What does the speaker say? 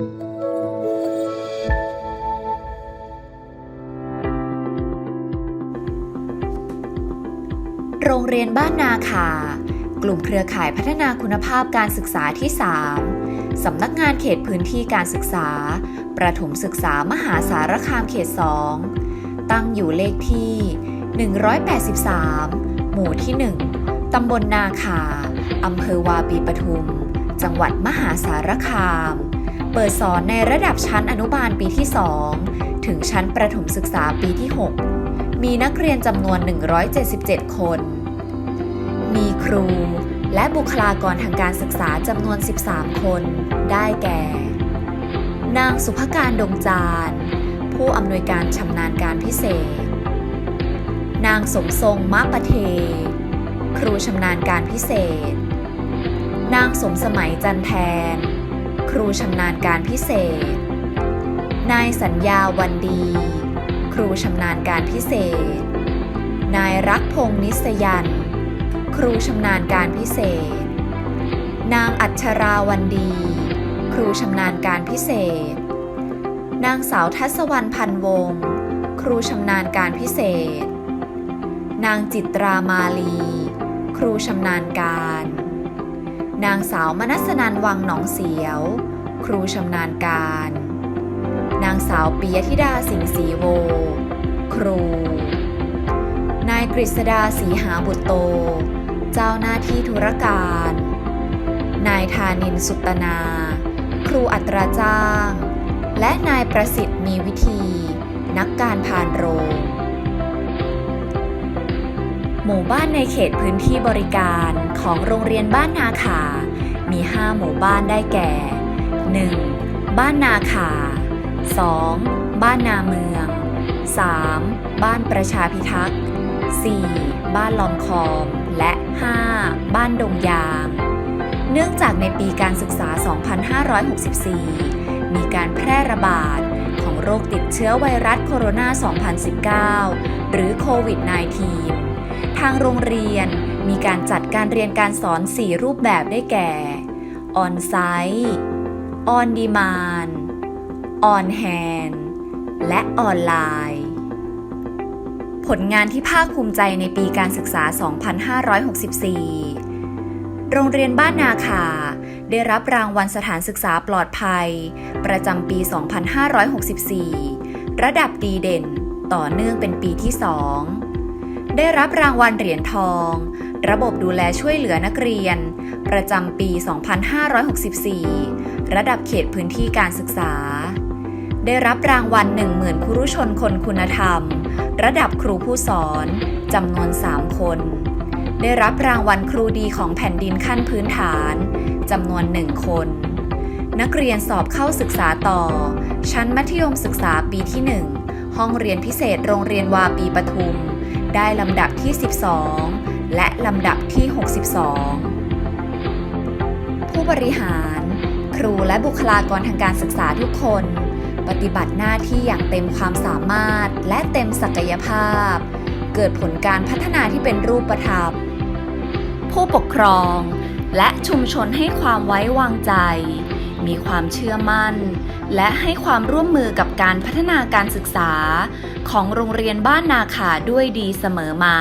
โรงเรียนบ้านนาคากลุ่มเครือข่ายพัฒนาคุณภาพการศึกษาที่ 3 สำนักงานเขตพื้นที่การศึกษา ประถมศึกษามหาสารคามเขต 2 ตั้งอยู่เลขที่ 183 หมู่ที่ 1 ตำบลนาคา อำเภอวาปีปทุม จังหวัดมหาสารคาม เปิดสอนในระดับชั้นอนุบาลปีที่ 2 ถึงชั้นประถมศึกษาปีที่ 6 มีนักเรียนจำนวน 177 คน มีครูและบุคลากรทางการศึกษาจำนวน 13 คน ได้แก่ นางสุภการดงจารผู้อำนวยการชำนาญการพิเศษ นางสมทรงมะปะเท ครูชำนาญการพิเศษ นางสมสมัยจันแทน ครูชำนาญการพิเศษ นายสัญญาวันดี ครูชำนาญการพิเศษ นายรักพงษ์นิสยัน ครูชำนาญการพิเศษ นางอัชราวันดี ครูชำนาญการพิเศษ นางสาวทัศวรรณพันวง ครูชำนาญการพิเศษ นางจิตรามาลี ครูชำนาญการ นางสาวมนัสนันวังหนองเสียว ครูชำนาญการ นางสาวปิยธิดาสิงห์ศรีโว ครู นายกฤษดาสีหาบุตรโต เจ้าหน้าที่ธุรการ นายธานินสุตนา ครูอัตราจ้าง และนายประสิทธิ์มีวิธี นักการผ่านโรง หมู่บ้านในเขตพื้นที่บริการของโรงเรียนบ้านนาคามี 5 หมู่บ้านได้แก่ 1. บ้านนาคา 2. บ้านนาเมือง 3. บ้านประชาพิทักษ์ 4. บ้านลอมคอม และ 5. บ้านดงยาง เนื่องจากในปีการศึกษา 2564 มีการแพร่ระบาดของโรคติดเชื้อไวรัสโคโรนา 2019 หรือโควิด -19 ทางโรงเรียนมีการจัดการเรียนการสอน 4 รูปแบบได้แก่ออนไซต์ออนดีมานออนแฮนและออนไลน์ ผลงานที่ภาคภูมิใจในปีการศึกษา 2564 โรงเรียนบ้านนาคา ได้รับรางวัลสถานศึกษาปลอดภัย ประจำปี 2564 ระดับดีเด่น ต่อเนื่องเป็นปีที่ 2 ได้รับรางวัลเหรียญทอง ระบบดูแลช่วยเหลือนักเรียน ประจำปี 2564 ระดับเขตพื้นที่การศึกษา ได้รับรางวัล 10,000 ครูชนคนคุณธรรม ระดับครูผู้สอนจำนวน 3 คน ได้รับรางวัลครูดีของแผ่นดินขั้นพื้นฐานจำนวน 1 คน นักเรียนสอบเข้าศึกษาต่อ ชั้นมัธยมศึกษาปีที่ 1 ห้องเรียนพิเศษโรงเรียนวาปีปทุม ได้ลำดับที่ 12 และลำดับที่ 62 ผู้บริหาร ครูและบุคลากรทางการศึกษาทุกคน ปฏิบัติหน้าที่อย่างเต็มความสามารถและเต็มศักยภาพ เกิดผลการพัฒนาที่เป็นรูปธรรมผู้ปกครอง และชุมชนให้ความไว้วางใจ มีความเชื่อมั่น และให้ความร่วมมือกับการพัฒนาการศึกษา ของโรงเรียนบ้านนาขาด้วยดีเสมอมา